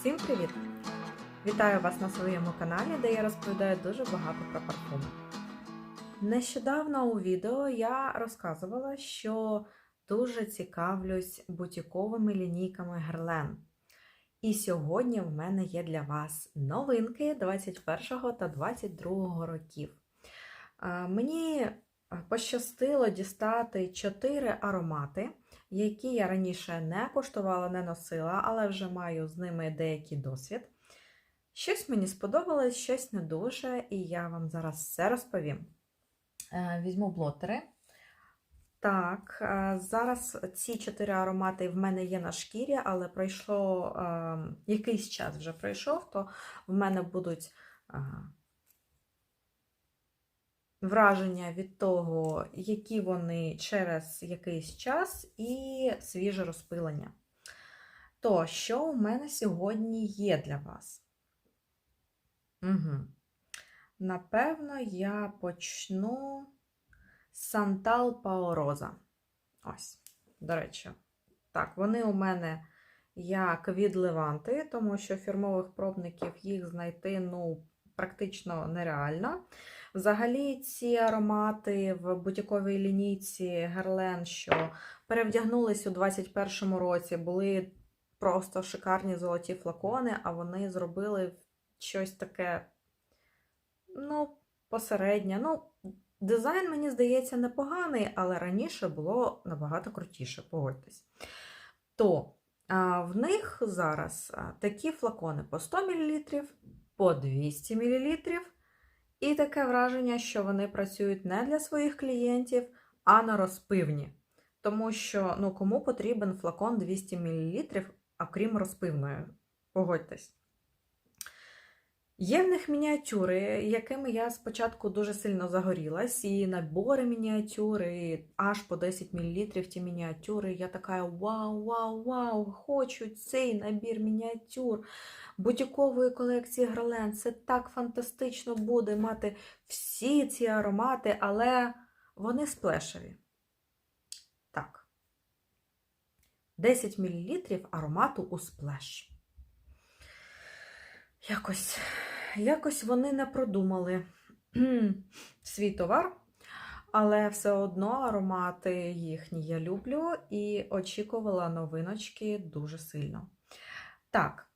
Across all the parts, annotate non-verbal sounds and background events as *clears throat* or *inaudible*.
Всім привіт! Вітаю вас на своєму каналі, де я розповідаю дуже багато про парфуми. Нещодавно у відео я розказувала, що дуже цікавлюсь бутіковими лінійками Герлен. І сьогодні в мене є для вас новинки 21 та 22 років. Мені пощастило дістати 4 аромати, які я раніше не коштувала, не носила, але вже маю з ними деякий досвід. Щось мені сподобалось, щось не дуже, і я вам зараз все розповім. Е, Візьму блотери. Так, е, зараз ці чотири аромати в мене є на шкірі, але пройшло е, якийсь час вже пройшов, то в мене будуть е, враження від того, які вони через якийсь час, і свіже розпилення. То, що у мене сьогодні є для вас? Угу. Напевно, я почну з Сантал Паороза. Ось, до речі. Так, вони у мене як від Леванти, тому що фірмових пробників їх знайти ну, практично нереально. Взагалі, ці аромати в бутіковій лінійці Герлен, що перевдягнулись у 2021 році, були просто шикарні золоті флакони, а вони зробили щось таке, ну, посереднє. Ну, дизайн, мені здається, непоганий, але раніше було набагато крутіше, погодьтесь. То в них зараз такі флакони по 100 мл, по 200 мл. І таке враження, що вони працюють не для своїх клієнтів, а на розпивні. Тому що ну, кому потрібен флакон 200 мл, окрім розпивної, погодьтесь. Є в них мініатюри, якими я спочатку дуже сильно загорілась, і набори мініатюри, аж по 10 мл ті мініатюри. Я така вау, вау, вау, хочу цей набір мініатюр бутікової колекції Грален. Це так фантастично буде мати всі ці аромати, але вони сплешеві. Так. 10 мл аромату у сплеш. Якось, якось вони не продумали *clears throat* свій товар, але все одно аромати їхні я люблю і очікувала новиночки дуже сильно. Так,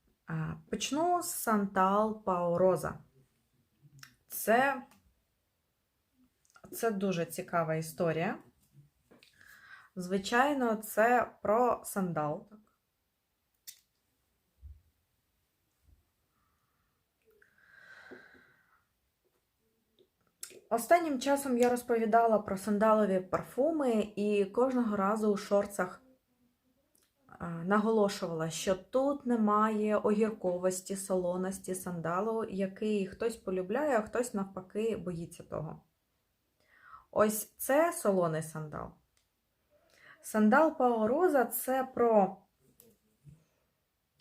почну з Сантал Паороза. Це, це дуже цікава історія. Звичайно, це про сандал. Останнім часом я розповідала про сандалові парфуми, і кожного разу у шорцах наголошувала, що тут немає огірковості, солоності сандалу, який хтось полюбляє, а хтось навпаки боїться того. Ось це солоний сандал. Сандал Паороза це про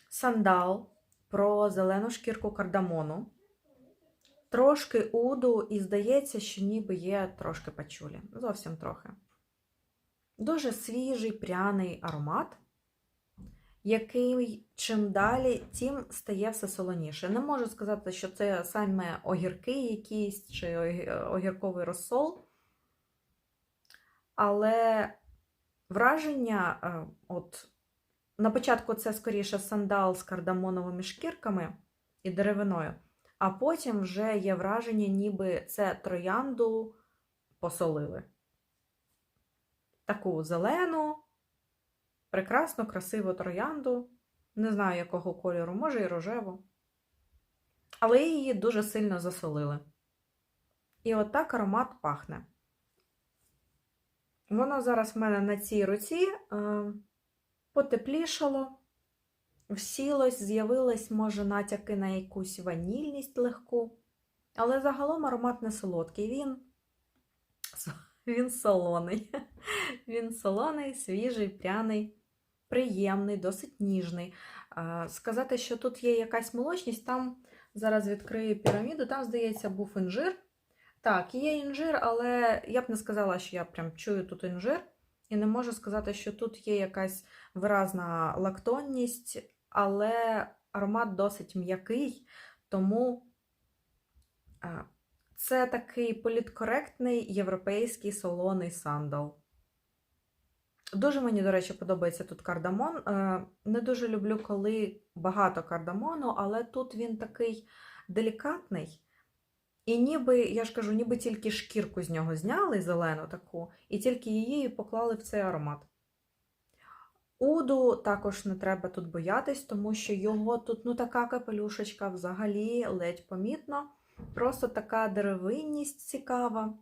сандал, про зелену шкірку кардамону. Трошки уду, і здається, що ніби є трошки пачулі. Зовсім трохи. Дуже свіжий пряний аромат, який чим далі, тим стає все солоніше. Не можу сказати, що це саме огірки якісь чи огірковий розсол. Але враження, от на початку це скоріше сандал з кардамоновими шкірками і деревиною. А потім вже є враження, ніби це троянду посолили. Таку зелену, прекрасну, красиву троянду. Не знаю, якого кольору, може і рожеву. Але її дуже сильно засолили. І отак аромат пахне. Воно зараз в мене на цій руці е, потеплішало всілось, з'явились, може, натяки на якусь ванільність легку. Але загалом аромат не солодкий. Він він солоний. *laughs* Він солоний, свіжий, пряний, приємний, досить ніжний. Сказати, що тут є якась молочність, там зараз відкрию піраміду, там, здається, був інжир. Так, є інжир, але я б не сказала, що я прям чую тут інжир. І не можу сказати, що тут є якась виразна лактонність, але аромат досить м'який, тому це такий політкоректний європейський солоний сандал. Дуже мені, до речі, подобається тут кардамон. Е, Не дуже люблю, коли багато кардамону, але тут він такий делікатний. І ніби, я ж кажу, ніби тільки шкірку з нього зняли, зелену таку, і тільки її поклали в цей аромат. Уду також не треба тут боятись, тому що його тут ну така капелюшечка взагалі ледь помітно. Просто така деревинність цікава.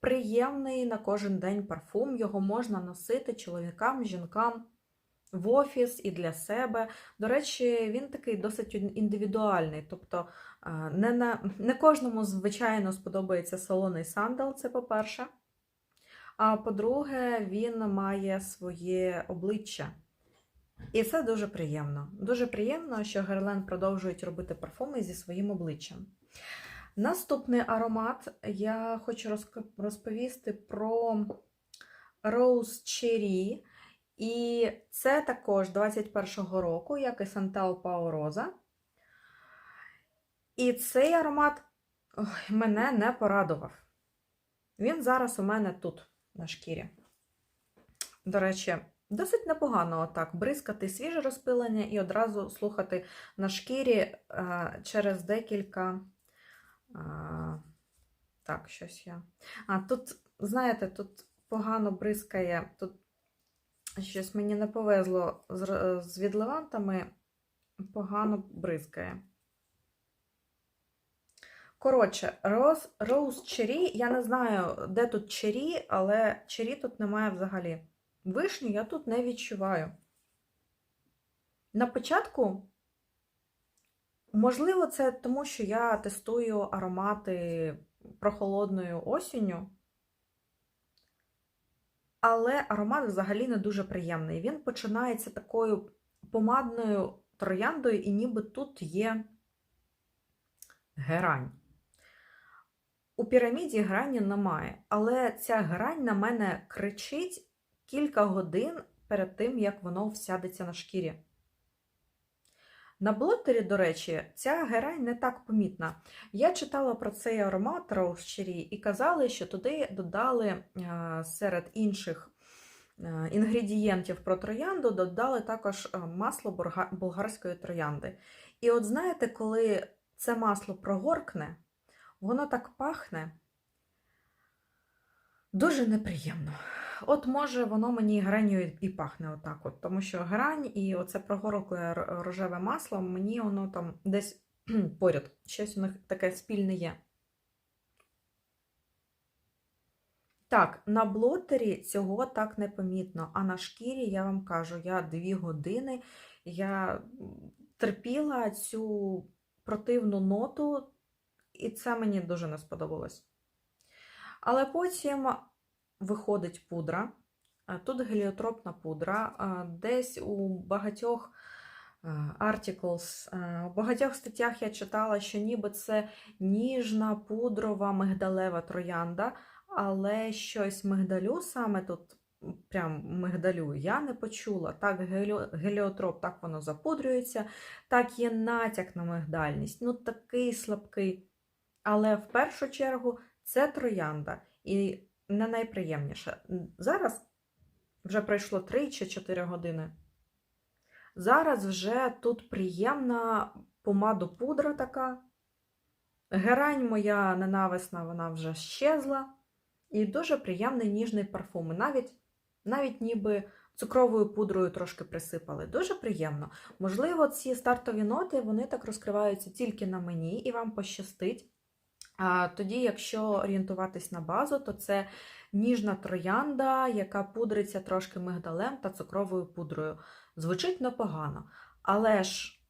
Приємний на кожен день парфум. Його можна носити чоловікам, жінкам в офіс і для себе. До речі, він такий досить індивідуальний. Тобто е, не, на, не кожному, звичайно, сподобається солоний сандал, це по-перше. А по-друге, він має своє обличчя. І це дуже приємно. Дуже приємно, що Герлен продовжують робити парфуми зі своїм обличчям. Наступний аромат я хочу розповісти про Rose Cherry. І це також 21-го року, як і Santal Paurosa. І цей аромат ой, мене не порадував. Він зараз у мене тут, на шкірі. До речі, досить непогано отак бризкати свіже розпилення і одразу слухати на шкірі е, через декілька. е, так, щось я. А тут, знаєте, тут погано бризкає. Тут щось мені не повезло з, з відливантами, погано бризкає. Коротше, роуз чері, я не знаю, де тут чері, але чері тут немає взагалі. Вишню я тут не відчуваю. На початку, можливо, це тому, що я тестую аромати прохолодною осінню. Але аромат взагалі не дуже приємний. Він починається такою помадною трояндою, і ніби тут є герань. У піраміді грані немає, але ця грань на мене кричить кілька годин перед тим, як воно всядеться на шкірі. На блотері, до речі, ця герань не так помітна. Я читала про цей аромат Cherry і казали, що туди додали е, серед інших е, інгредієнтів про троянду, додали також е, масло болгарської троянди. І от знаєте, коли це масло прогоркне, воно так пахне дуже неприємно. От може воно мені гранню і пахне отак, от, тому що грань і оце прогоркле р- рожеве масло, мені воно там десь *clears throat* поряд, щось у них таке спільне є. Так, на блотері цього так не помітно, а на шкірі, я вам кажу, я дві години я терпіла цю противну ноту, і це мені дуже не сподобалось. Але потім виходить пудра. Е, Тут геліотропна пудра. Е, Десь у багатьох е, articles, у багатьох статтях я читала, що ніби це ніжна пудрова мигдалева троянда, але щось мигдалю саме тут, прям мигдалю, я не почула. Так, геліо- геліотроп, так воно запудрюється, так є натяк на мигдальність, ну такий слабкий. Але в першу чергу це троянда і не найприємніше. Зараз вже пройшло 3 чи 4 години. Зараз вже тут приємна помадо-пудра така. Герань моя ненависна, вона вже щезла. І дуже приємний ніжний парфум. Навіть, навіть ніби цукровою пудрою трошки присипали. Дуже приємно. Можливо, ці стартові ноти вони так розкриваються тільки на мені, і вам пощастить. Тоді, якщо орієнтуватись на базу, то це ніжна троянда, яка пудриться трошки мигдалем та цукровою пудрою. Звучить непогано. Але ж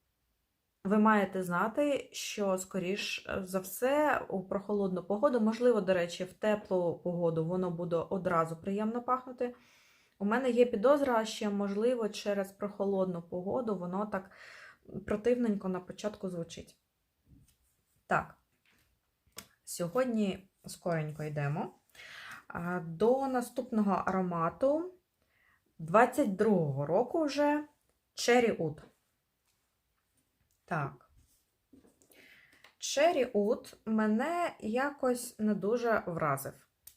ви маєте знати, що, скоріш за все, у прохолодну погоду, можливо, до речі, в теплу погоду воно буде одразу приємно пахнути. У мене є підозра, що, можливо, через прохолодну погоду воно так противненько на початку звучить. Так, сьогодні скоренько йдемо. До наступного аромату 22-го року вже Cherry Oud. Так. Cherry Oud мене якось не дуже вразив.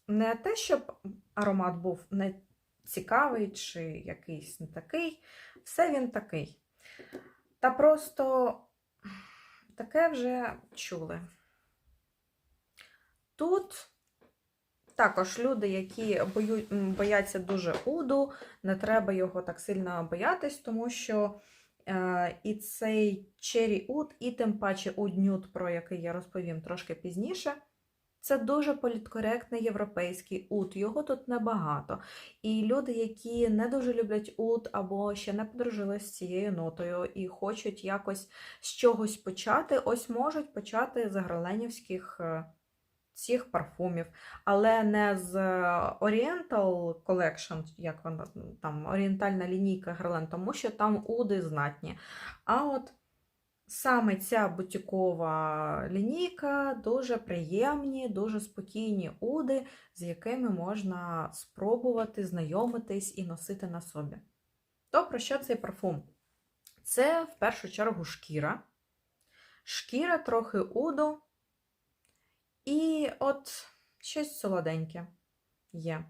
Не те, щоб аромат був не цікавий чи якийсь не такий, все він такий. Та просто таке вже чули. Тут також люди, які бояться дуже уду, не треба його так сильно боятись, тому що е, і цей Oud, і тим паче Nude, про який я розповім трошки пізніше, це дуже політкоректний європейський ут, його тут небагато. І люди, які не дуже люблять ут або ще не подружилися з цією нотою і хочуть якось з чогось почати, ось можуть почати з граленівських е, цих парфумів, але не з е, Oriental Collection, як вона там орієнтальна лінійка Герлен, тому що там уди знатні. А от Саме ця бутікова лінійка дуже приємні, дуже спокійні уди, з якими можна спробувати знайомитись і носити на собі. То про що цей парфум? Це в першу чергу шкіра. Шкіра трохи уду, і от щось солоденьке є.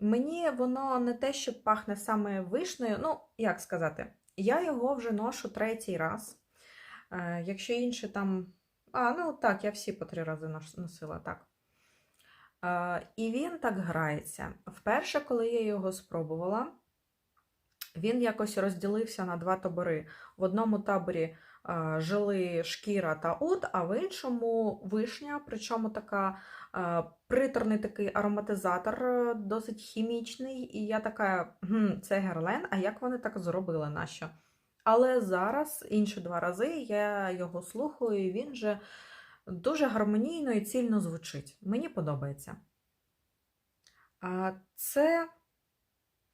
Мені воно не те, що пахне саме вишнею, ну, як сказати, я його вже ношу третій раз. Е, Якщо інше там. А, ну так, я всі по три рази носила так. Е, І він так грається. Вперше, коли я його спробувала, він якось розділився на два табори. В одному таборі жили шкіра та ут, а в іншому вишня, причому така приторний такий ароматизатор, е, досить хімічний. І я така, «Гм, це герлен, а як вони так зробили? Нащо? Але зараз, інші два рази, я його слухаю, і він же дуже гармонійно і цільно звучить. Мені подобається. Це,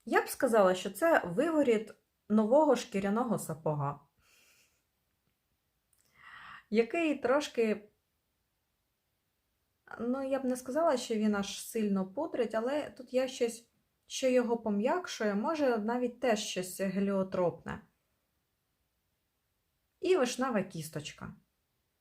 я б сказала, що це виворіт нового шкіряного сапога, який трошки, ну, я б не сказала, що він аж сильно пудрить, але тут є щось, що його пом'якшує, може навіть теж щось геліотропне. І вишнева кісточка.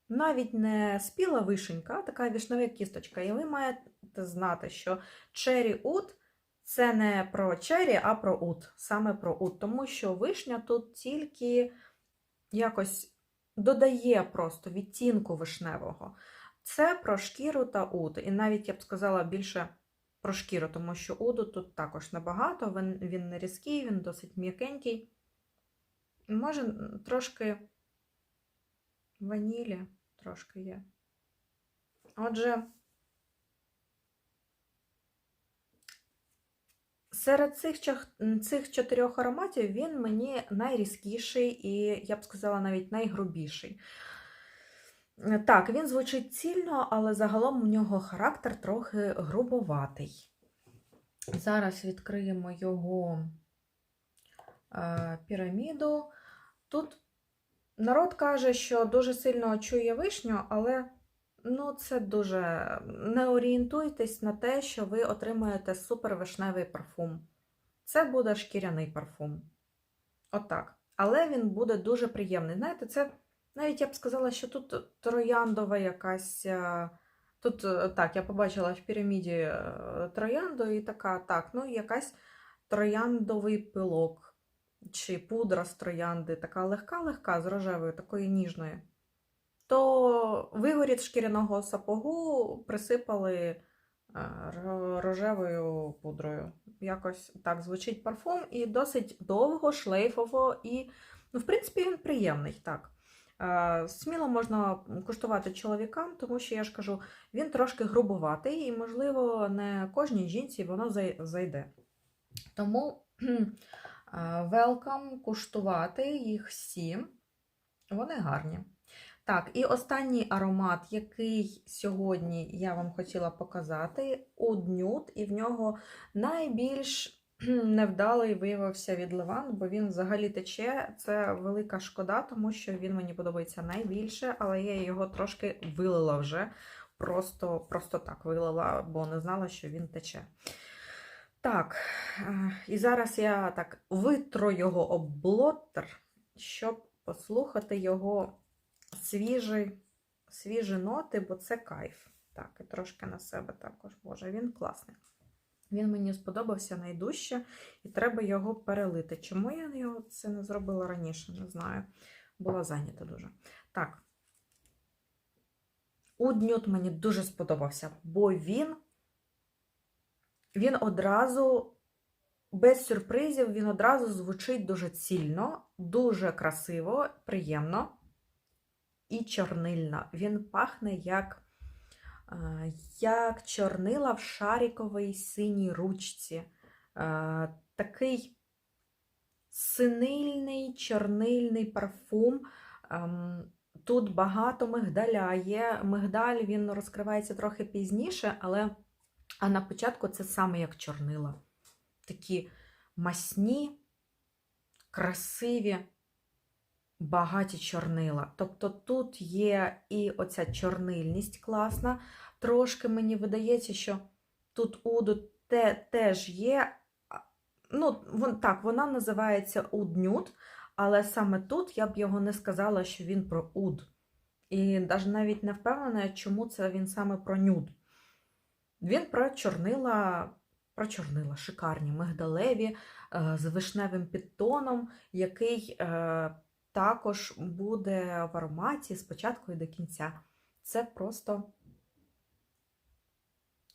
Навіть не спіла вишенька, а така вишнева кісточка. І ви маєте знати, що Cherry Oud – це не про Cherry, а про Oud. Саме про Oud. Тому що вишня тут тільки якось додає просто відтінку вишневого. Це про шкіру та уд. І навіть я б сказала більше про шкіру, тому що уду тут також небагато, він, він не різкий, він досить м'якенький. Може, трошки ванілі трошки є. Отже, серед цих, цих чотирьох ароматів він мені найрізкіший і, я б сказала, навіть найгрубіший. Е, Так, він звучить цільно, але загалом у нього характер трохи грубоватий. Зараз відкриємо його е, піраміду. Тут народ каже, що дуже сильно чує вишню, але ну, це дуже. Не орієнтуйтесь на те, що ви отримаєте супервишневий парфум. Це буде шкіряний парфум. Отак. Але він буде дуже приємний. Знаєте, це навіть я б сказала, що тут трояндова якась. е, Тут е, так, я побачила в піраміді е, троянду і така, так, ну якась трояндовий пилок чи пудра з троянди, така легка-легка, з рожевою, такої ніжної. То вигоріт шкіряного сапогу присипали е, рожевою пудрою. Якось так звучить парфум, і досить довго, шлейфово, і, ну, в принципі, він приємний, так. Е, Сміло можна куштувати чоловікам, тому що я ж кажу, він трошки грубуватий, і, можливо, не кожній жінці воно зайде. Тому велкам куштувати їх всі. Вони гарні. Так, і останній аромат, який сьогодні я вам хотіла показати, Nude, і в нього найбільш невдалий виявився від Леван, бо він взагалі тече. Це велика шкода, тому що він мені подобається найбільше, але я його трошки вилила вже. Просто, просто так вилила, бо не знала, що він тече. Так, е, і зараз я так витру його об щоб послухати його свіжі, свіжі ноти, бо це кайф. Так, і трошки на себе також. Боже, він класний. Він мені сподобався найдужче, і треба його перелити. Чому я його це не зробила раніше? Не знаю. Була зайнята дуже. Так. Уднют мені дуже сподобався, бо він, він одразу, без сюрпризів, він одразу звучить дуже цільно, дуже красиво, приємно і чорнильно. Він пахне як, е, як чорнила в шариковій синій ручці. Е, Такий синильний, чорнильний парфум. Ем, Тут багато мигдаля є. Мигдаль він розкривається трохи пізніше, але а на початку це саме як чорнила. Такі масні, красиві, багаті чорнила. Тобто тут є і оця чорнильність класна. Трошки мені видається, що тут уду те, теж є. Ну, вон, так, вона називається уднют, але саме тут я б його не сказала, що він про уд. І навіть не впевнена, чому це він саме про нюд. Він про чорнила, про чорнила, шикарні, мигдалеві, е, з вишневим підтоном, який е, також буде в ароматі з початку і до кінця. Це просто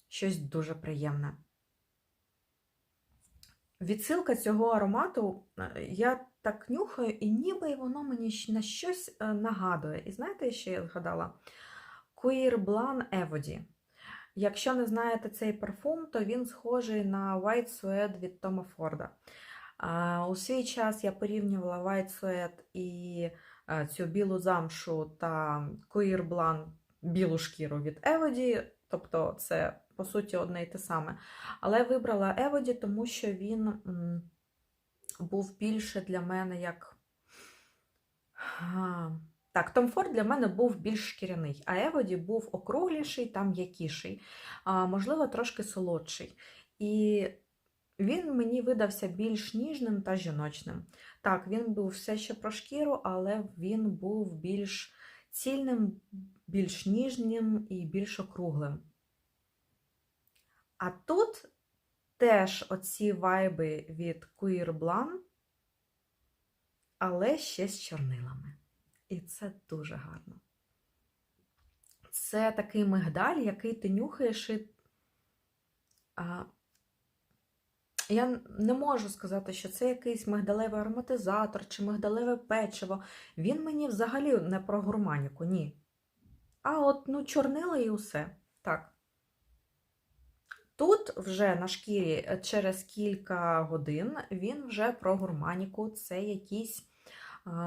щось дуже приємне. Відсилка цього аромату, е, я так нюхаю, і ніби воно мені на щось е, нагадує. І знаєте, що я згадала? Queer Blanc Evody. Якщо не знаєте цей парфум, то він схожий на White Suede від Тома Форда. У свій час я порівнювала White Suede і е, цю білу замшу та Queer Blanc білу шкіру від Evody, тобто це по суті одне й те саме. Але вибрала Еводі, тому що він був більше для мене як. Так, Том Форд для мене був більш шкіряний, а Еводі був округліший та м'якіший, можливо, трошки солодший. І він мені видався більш ніжним та жіночним. Так, він був все ще про шкіру, але він був більш цільним, більш ніжним і більш округлим. А тут теж оці вайби від Queer Blanc, але ще з чорнилами. І це дуже гарно. Це такий мигдаль, який ти нюхаєш і. А, я не можу сказати, що це якийсь мигдалевий ароматизатор чи мигдалеве печиво. Він мені взагалі не про гурманіку, ні. А от ну, чорнила і усе. Так. Тут вже на шкірі е, через кілька годин він вже про гурманіку. Це якісь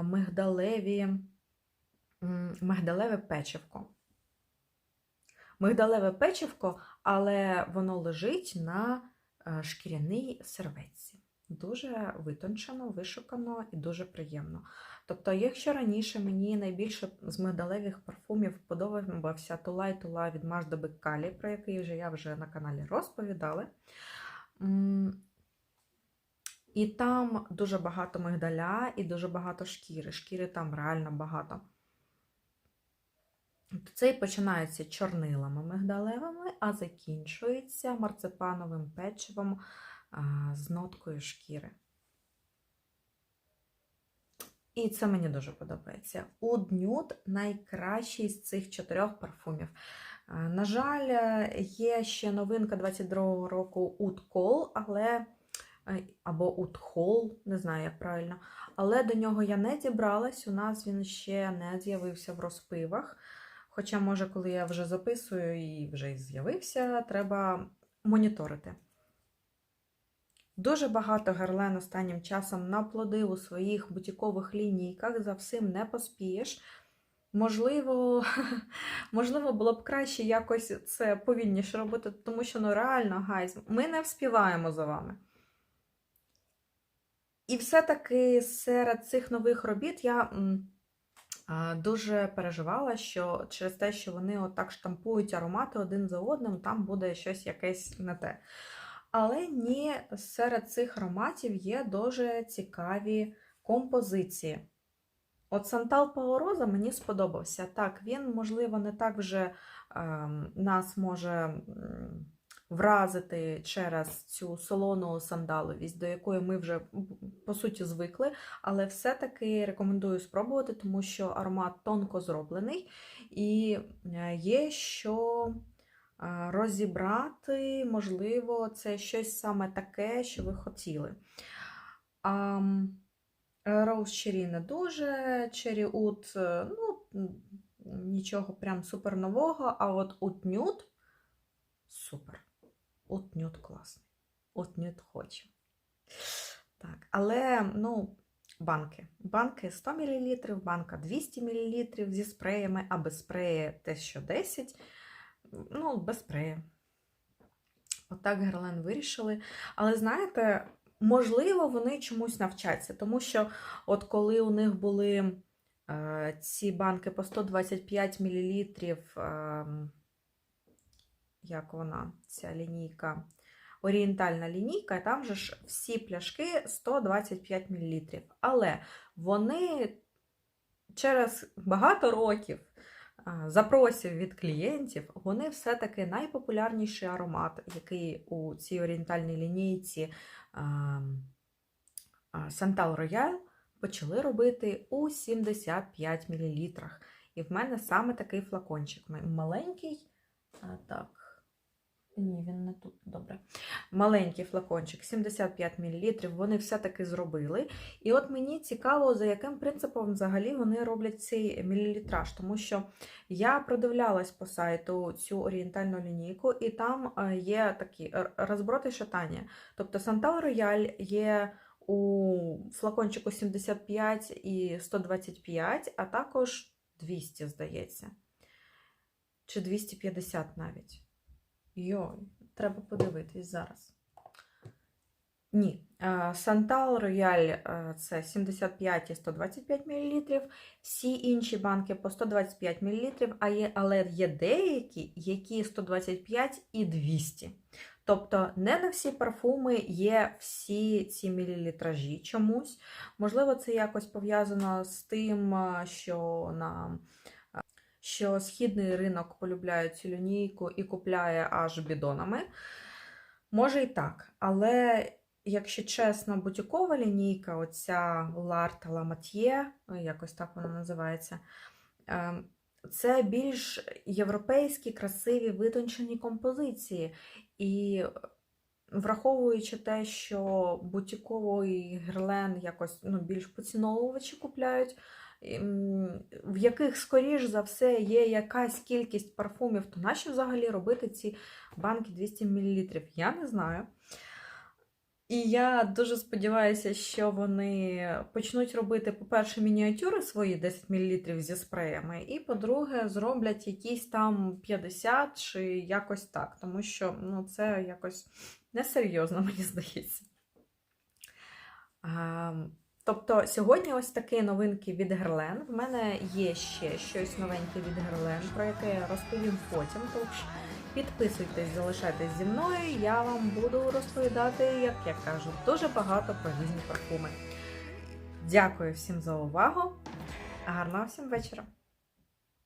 мигдалеві, мигдалеве печивко. Мигдалеве печивко, але воно лежить на е, шкіряній серветці. Дуже витончено, вишукано і дуже приємно. Тобто, якщо раніше мені найбільше з мигдалевих парфумів подобався Тула Тула від Мажда Беккалі, про який вже я вже на каналі розповідала. І там дуже багато мигдаля і дуже багато шкіри. Шкіри там реально багато. Цей починається чорнилами мигдалевими, а закінчується марципановим печивом з ноткою шкіри. І це мені дуже подобається. Oud найкращий з цих чотирьох парфумів. На жаль, є ще новинка 22-го року Oud але або Oud не знаю, як правильно. Але до нього я не дібралась, у нас він ще не з'явився в розпивах. Хоча, може, коли я вже записую і вже з'явився, треба моніторити. Дуже багато герлен останнім часом наплодив у своїх бутікових лінійках, за всім не поспієш. Можливо, *laughs* можливо, було б краще якось це повільніше робити, тому що ну реально, гайз, ми не вспіваємо за вами. І все-таки серед цих нових робіт я дуже переживала, що через те, що вони отак штампують аромати один за одним, там буде щось якесь не те. Але ні, серед цих ароматів є дуже цікаві композиції. От Сантал Паороза мені сподобався. Так, він, можливо, не так вже ем, нас може м, вразити через цю солону сандаловість, до якої ми вже по суті звикли, але все-таки рекомендую спробувати, тому що аромат тонко зроблений і е, є що е, розібрати, можливо, це щось саме таке, що ви хотіли. Роуз Черрі не дуже, Черрі Ут, е, ну, нічого прям супер нового, а от Ут Нюд супер. Ут Нюд класний. Ут Нюд хочу. Так, але, ну, банки. Банки 100 мл, банка 200 мл зі спреями, а без спрея те, що 10. Ну, без спрея. Отак Герлен вирішили. Але знаєте, можливо, вони чомусь навчаться, тому що от коли у них були е, ці банки по 125 мл, е, як вона, ця лінійка, орієнтальна лінійка, там же ж всі пляшки 125 мл. Але вони через багато років запросів від клієнтів, вони все-таки найпопулярніший аромат, який у цій орієнтальній лінійці Сантал Рояль почали робити у 75 мл. І в мене саме такий флакончик. Маленький. Так. Ні, він не тут добре. Маленький флакончик, 75 мл, вони все-таки зробили. І от мені цікаво, за яким принципом взагалі вони роблять цей мілілітраж, тому що я продивлялась по сайту цю орієнтальну лінійку, і там е, є такі розброти шатання. Тобто Сантал Рояль є у флакончику 75 і 125, а також 200, здається. Чи 250 навіть. Йой, треба подивитись зараз. Ні, Сантал Рояль е, це 75 і 125 мл. Всі інші банки по 125 мл, є, але є деякі, які 125 і 200. Тобто не на всі парфуми є всі ці мілілітражі чомусь. Можливо, це якось пов'язано з тим, що на що східний ринок полюбляє цю лінійку і купляє аж бідонами. Може і так, але, якщо чесно, бутікова лінійка, оця L'Art La Mathieu, якось так вона називається, ем, це більш європейські, красиві, витончені композиції. І враховуючи те, що бутіковий герлен якось ну, більш поціновувачі купляють, в яких, скоріш за все, є якась кількість парфумів, то нащо взагалі робити ці банки 200 мл? Я не знаю. І я дуже сподіваюся, що вони почнуть робити, по-перше, мініатюри свої 10 мл зі спреями, і, по-друге, зроблять якісь там 50 чи якось так, тому що ну, це якось несерйозно, мені здається. А, Тобто сьогодні ось такі новинки від Герлен. В мене є ще щось новеньке від Герлен, про яке я розповім потім. Тож підписуйтесь, залишайтесь зі мною. Я вам буду розповідати, як я кажу, дуже багато про різні парфуми. Дякую всім за увагу. Гарного всім вечора!